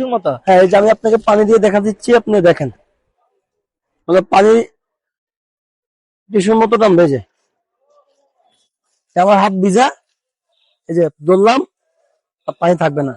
টিস্যুর মতো। হ্যাঁ এই যে আমি আপনাকে পানি দিয়ে দেখা দিচ্ছি আপনি দেখেন। মানে পানি টিস্যুর মতো দাম ভেজে আমার হাত ভিজা এই যে ধরলাম আর পানি থাকবে না।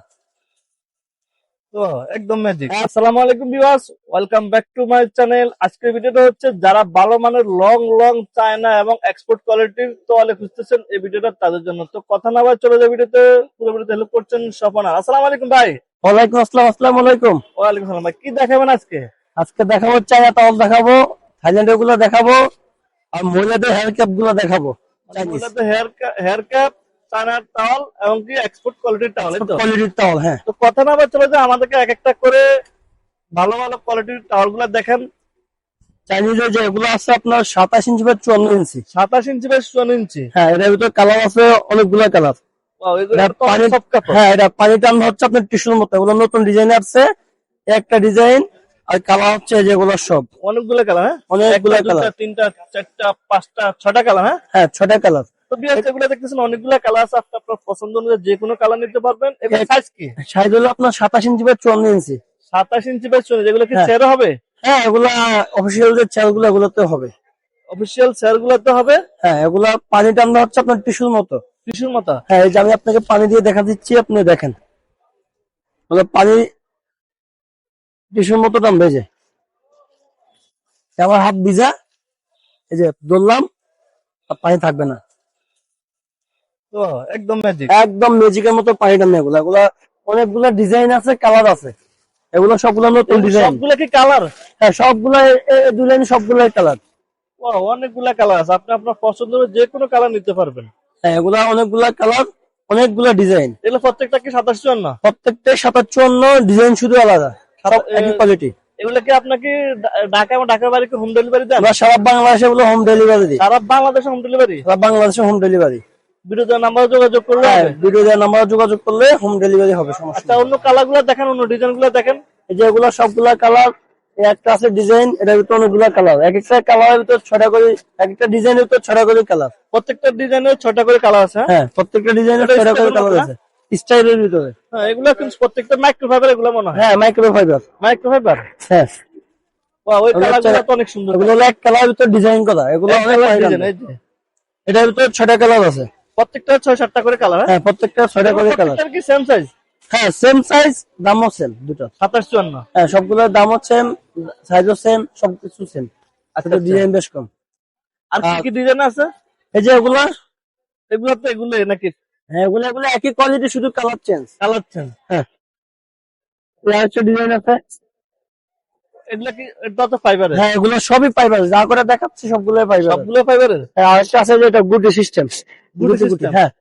একদম ম্যাজিক আসসালামু আলাইকুম viewers welcome back to my channel আজকের ভিডিওটা হচ্ছে যারা ভালো মানের লং লং চায়না এবং এক্সপোর্ট কোয়ালিটির তোয়ালে খুঁজতেছেন এই ভিডিওটা তাদের জন্য। তো কথা না বলে চলে যায় ভিডিওতে পুরো ভিডিওতে হেল্প করছেন স্বপনা আসসালামু আলাইকুম ভাই। ওয়ালাইকুম আসসালাম আসসালাম আলাইকুম। ওয়ালাইকুম সালাম ভাই কি দেখাবেন আজকে? আজকে দেখাবো চায়না টাওয়াল দেখাবো থাইল্যান্ডেরগুলো দেখাবো আর মহিলাদের হেয়ার ক্যাপগুলো দেখাবো হেয়ার হেয়ার ক্যাপ চায়নার টাওয়াল এবং কি এক্সপোর্ট কোয়ালিটির টাওয়াল কোয়ালিটির টাওয়াল হ্যাঁ। তো কথা না চলে আমাদেরকে এক একটা করে ভালো ভালো কোয়ালিটির টাওয়ালগুলা দেখেন। চাইনিজের যে এগুলো আছে আপনার সাতাশ ইঞ্চি বা চুয়ান্ন ইঞ্চি। সাতাশ ইঞ্চি বেশ চুয়ান্ন ইঞ্চি। হ্যাঁ এটার ভিতরে কালার আছে অনেকগুলো কালার পানি- হ্যাঁ এটা পানি টান হচ্ছে আপনার টিস্যুর মতো। এগুলো নতুন ডিজাইন আসছে। একটা ডিজাইন আর কালার হচ্ছে যেগুলো সব। অনেকগুলো কালার হ্যাঁ? অনেকগুলো কালার তিনটা চারটা পাঁচটা ছটা কালার হ্যাঁ? হ্যাঁ ছটা কালার তো বিয়াস এগুলো দেখতেছেন অনেকগুলো কালার আছে। আপনার পছন্দ অনুযায়ী যে কোনো কালার নিতে পারবেন। সাইজ কি? সাইজ হলো আপনার সাতাশ ইঞ্চি বা চুয়ান্ন ইঞ্চি সাতাশ ইঞ্চি বেশ চলে যেগুলো কি। হবে? হ্যাঁ এগুলা অফিসিয়াল যে চালগুলো এগুলোতে হবে। অফিসিয়াল সেয়ার গুলোতে হবে? হ্যাঁ এগুলা পানি টান হচ্ছে আপনার টিস্যুর মতো। টিস্যুর মতো হ্যাঁ এই যে আমি আপনাকে পানি দিয়ে দেখা দিচ্ছি আপনি দেখেন। মানে পানি টিস্যুর মতো দাম ভেজে আমার হাত ভিজা এই যে ধরলাম আর পানি থাকবে না। তো একদম ম্যাজিক একদম ম্যাজিকের মতো পানি এগুলা। এগুলা অনেকগুলা ডিজাইন আছে কালার আছে। এগুলো সবগুলো নতুন ডিজাইন সবগুলো কি কালার হ্যাঁ সবগুলা দুই লাইন সবগুলাই কালার অনেকগুলা কালার আছে। আপনি আপনার পছন্দ যে কোনো কালার নিতে পারবেন। এগুলা অনেকগুলা কালার অনেকগুলা ডিজাইন এগুলো প্রত্যেকটা কি সাতাশ চুয়ান্ন? প্রত্যেকটা সাতাশ চুয়ান্ন ডিজাইন শুধু আলাদা একই কোয়ালিটি এগুলো কি আপনাকে ঢাকা এবং ঢাকার বাড়িতে হোম ডেলিভারি দেন? আমরা সারা বাংলাদেশে এগুলো হোম ডেলিভারি দিই। সারা বাংলাদেশে হোম ডেলিভারি সারা বাংলাদেশে হোম ডেলিভারি নাম্বার যোগাযোগ করলে হ্যাঁ নাম্বার যোগাযোগ করলে হোম ডেলিভারি হবে সমস্যা আচ্ছা অন্য কালারগুলো দেখেন অন্য ডিজাইনগুলো দেখেন। এই যে এগুলো সবগুলা কালার একটা আছে ডিজাইন এটার ভিতরে অনেকগুলা কালার এক একটা কালারের ভিতর ছটা করে এক একটা ডিজাইনের ভিতর ছটা করে কালার প্রত্যেকটা ডিজাইনের ছয়টা করে কালার আছে। হ্যাঁ? হ্যাঁ প্রত্যেকটা ডিজাইনের ছটা করে কালার? আছে। স্টাইলের ভিতরে। হ্যাঁ এগুলো কিন্তু প্রত্যেকটা মাইক্রোফাইবার এগুলো মনে হয়। হ্যাঁ মাইক্রো ফাইবার মাইক্রোফাইবার হ্যাঁ ওই ওগুলো কালার তো অনেক সুন্দর। এগুলো এক কালার ভিতর ডিজাইন করা। এগুলো অনেক যে। এটার ভিতর ছটা কালার আছে। প্রত্যেকটা ছয় সাতটা করে কালার হ্যাঁ? প্রত্যেকটা ছয়টা করে কালার কি সেম সাইজ হ্যাঁ সেম সাইজ দামও সেম দুটো। সাতাশ চুয়ান্ন। হ্যাঁ সবগুলোর দামও সেম সাইজও সেম সবকিছু সেম আচ্ছা ডিজাইন বেশ কম। আর কি কি ডিজাইন আছে? এই যে এগুলো? এগুলো তো এগুলো নাকি? হ্যাঁ এগুলো এগুলো একই কোয়ালিটি শুধু কালার চেঞ্জ কালার চেঞ্জ হ্যাঁ। হচ্ছে ডিজাইন আছে। এগুলো কি এটা তো ফাইবারের হ্যাঁ এগুলো সবই পাইবার যা করে দেখাচ্ছি সবগুলো সবগুলো হ্যাঁ আরেকটা আছে যে এটা গুটি সিস্টেম গুটি হ্যাঁ।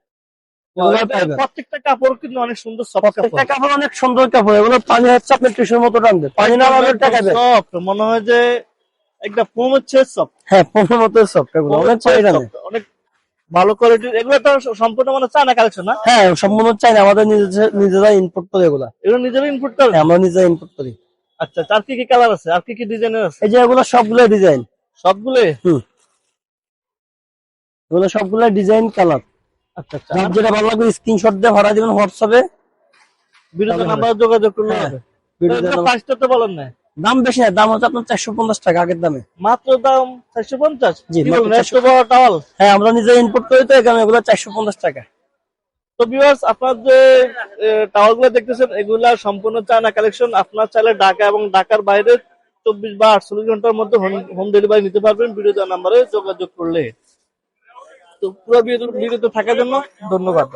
প্রত্যেকটা কাপড় কিন্তু অনেক সুন্দর প্রত্যেকটা কাপড়। কাপড় অনেক সুন্দর কাপড়। এগুলো পানি হচ্ছে টিস্যুর মতো টানবে পানি না টাকা মনে হয় যে একটা ফোম হচ্ছে সফট হ্যাঁ পনেরো মতো সব এগুলো অনেক পানি টানে। অনেক ভালো কোয়ালিটির এগুলো তো সম্পূর্ণ মানে চায়না কালেকশন না? হ্যাঁ সম্পূর্ণ চাই না আমাদের নিজে- নিজেরা ইনপুট করে এগুলা। এগুলো নিজেরা ইনপুট করে? হ্যাঁ, আমরা নিজেরা ইনপুট করি। আচ্ছা আর কি কি কালার আছে? আর কি কি ডিজাইনের আছে? এই যে এগুলো সবগুলো ডিজাইন সবগুলো হুম। এগুলো সবগুলো ডিজাইন কালার আচ্ছা আচ্ছা। যার যেটা ভালো লাগবে স্ক্রিনশট দিয়ে দিবেন হোয়াটসঅ্যাপে নাম্বার যোগাযোগ করলে হ্যাঁ, হবে প্রাইসটা তো বলেন না দাম বেশি না দাম হচ্ছে আপনার চারশো পঞ্চাশ টাকা আগের দামে। মাত্র দাম চারশো পঞ্চাশ? জি, কি মাত্র বলেন এত 450 বড় টাওয়াল হ্যাঁ আমরা নিজে ইনপুট করি তো এখানে এগুলো চারশো পঞ্চাশ টাকা। তো ভিউয়ার্স আপনার যে দেখতেছেন এগুলা সম্পূর্ণ চায়না কালেকশন আপনার চাইলে ঢাকা এবং ঢাকার বাইরে চব্বিশ বা আটচল্লিশ ঘণ্টার মধ্যে হোম ডেলিভারি নিতে পারবেন। ভিডিও নাম্বারে যোগাযোগ করলে। পুরো বিরত থাকার জন্য ধন্যবাদ।